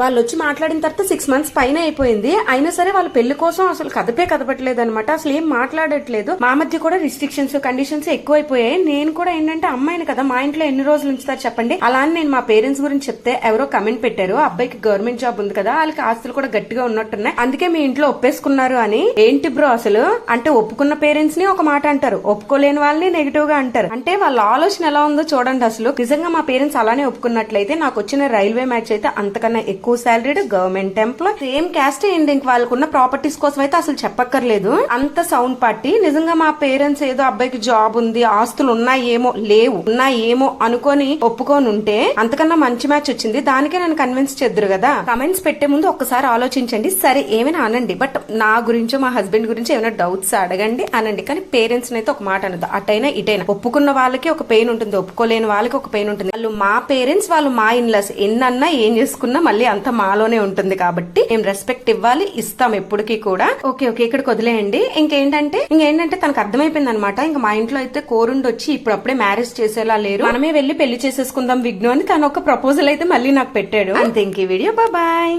వాళ్ళు వచ్చి మాట్లాడిన తర్వాత సిక్స్ మంత్స్ పైన అయిపోయింది. అయినా సరే వాళ్ళ పెళ్ళి కోసం అసలు కదపే కదపట్లేదు అనమాట అసలు ఏం మాట్లాడట్లేదు. మా మధ్య కూడా రిస్ట్రిక్షన్స్ కండిషన్స్ ఎక్కువైపోయాయి. నేను కూడా ఏంటంటే అమ్మాయిని కదా మా ఇంట్లో ఎన్ని రోజులు ఉంచుతారు చెప్పండి? అలా అని నేను మా పేరెంట్స్ గురించి చెప్తే ఎవరో కమెంట్ పెట్టారు. అబ్బాయికి గవర్నమెంట్ జాబ్ ఉంది కదా వాళ్ళకి ఆస్తులు కూడా గట్టిగా ఉన్నట్టున్నాయి. అందుకే మీ ఇంట్లో ఒప్పేసుకున్నారు అని. ఏంటి బ్రో అసలు? అంటే ఒప్పుకున్న పేరెంట్స్ని ఒక మాట అంటారు. ఒప్పుకోలేని వాళ్ళని నెగిటివ్గా అంటారు. అంటే వాళ్ళ ఆలోచన ఎలా ఉందో చూడండి అసలు. నిజంగా మా పేరెంట్స్ అలానే ఒప్పుకున్నట్లయితే నాకు వచ్చిన రైల్వే మ్యాచ్ అయితే అంతకన్నా ఎక్కువ salaried government employee same caste and ఇంక వాళ్ళకున్న ప్రాపర్టీస్ కోసం అయితే అసలు చెప్పక్కర్లేదు. అంత సౌండ్ పార్టీ. నిజంగా మా పేరెంట్స్ ఏదో అబ్బాయికి జాబ్ ఉంది ఆస్తులు ఉన్నాయేమో లేవు ఉన్నాయేమో అనుకొని ఒప్పుకొని ఉంటే అంతకన్నా మంచి మ్యాచ్ వచ్చింది. దానికే నన్ను కన్విన్స్ చేద్దరు కదా. కమెంట్స్ పెట్టే ముందు ఒక్కసారి ఆలోచించండి. సరే ఏమైనా అనండి. బట్ నా గురించో మా హస్బెండ్ గురించి ఏమైనా డౌట్స్ అడగండి అనండి. కానీ పేరెంట్స్ అయితే ఒక మాట అనదు అటైనా ఇటైనా. ఒప్పుకున్న వాళ్ళకి ఒక పెయిన్ ఉంటుంది. ఒప్పుకోలేని వాళ్ళకి ఒక పెయిన్ ఉంటుంది. వాళ్ళు మా పేరెంట్స్ వాళ్ళు మా ఇన్లస్ ఎన్నన్నా ఏం చేసుకున్నా మళ్ళీ అంత మాలోనే ఉంటుంది కాబట్టి మేము రెస్పెక్ట్ ఇవ్వాలి ఇస్తాం ఎప్పటికీ కూడా. ఓకే ఓకే ఇక్కడికి వదిలేయండి. ఇంకేంటంటే ఇంకేంటంటే తనకు అర్థమైపోయింది అనమాట ఇంకా మా ఇంట్లో అయితే కోరుండి వచ్చి ఇప్పుడప్పుడే మ్యారేజ్ చేసేలా లేరు. మనమే వెళ్ళి పెళ్ళి చేసేసుకుందాం విఘ్ను అని తను ఒక ప్రపోజల్ అయితే మళ్ళీ నాకు పెట్టాడు. అంతే ఇంక ఈ వీడియో బాయ్